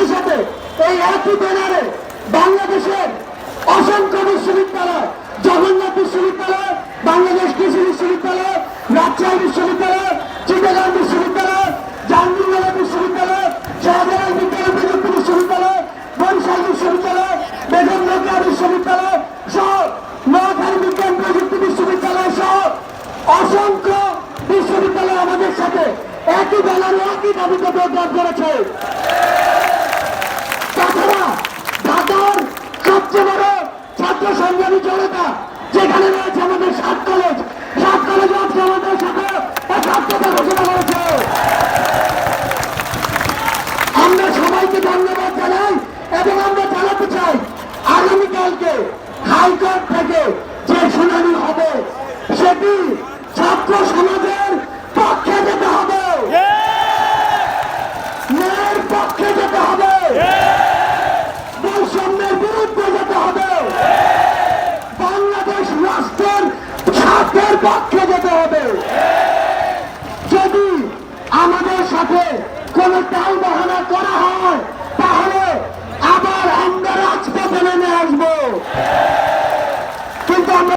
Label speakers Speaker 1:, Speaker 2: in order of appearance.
Speaker 1: একই ব্যানারে বাংলাদেশের অসংখ্য বিশ্ববিদ্যালয়, জগন্নাথ বিশ্ববিদ্যালয়, বাংলাদেশ কৃষি বিশ্ববিদ্যালয়, রাজশাহী বিশ্ববিদ্যালয়, চিটাগাং বিশ্ববিদ্যালয়, জাহাঙ্গীরনগর বিশ্ববিদ্যালয় শাহজালাল বিজ্ঞান প্রযুক্তি বিশ্ববিদ্যালয়, বরিশাল বিশ্ববিদ্যালয়, বেগম রোকেয়া বিশ্ববিদ্যালয় সহ নোয়াখালী বিজ্ঞান প্রযুক্তি বিশ্ববিদ্যালয় সহ অসংখ্য বিশ্ববিদ্যালয় আমাদের সাথে। একই ব্যানারে একই দাবিতে যোগদান করেছে। ছাত্র সংগ্রামী জনতা যেখানে রয়েছে আমাদের সাত কলেজ সাত কলেজ আজকে আমাদের সাথে একাত্মতা ঘোষণা করেছে। আমরা সবাইকে ধন্যবাদ জানাই এবং আমরা জানাতে চাই আগামীকালকে হাইকোর্ট থেকে যে শুনানি হবে, সেটি ছাত্র সমাজের পক্ষে যেতে হবে। যদি আমাদের সাথে কোনো টাল বাহানা করা হয়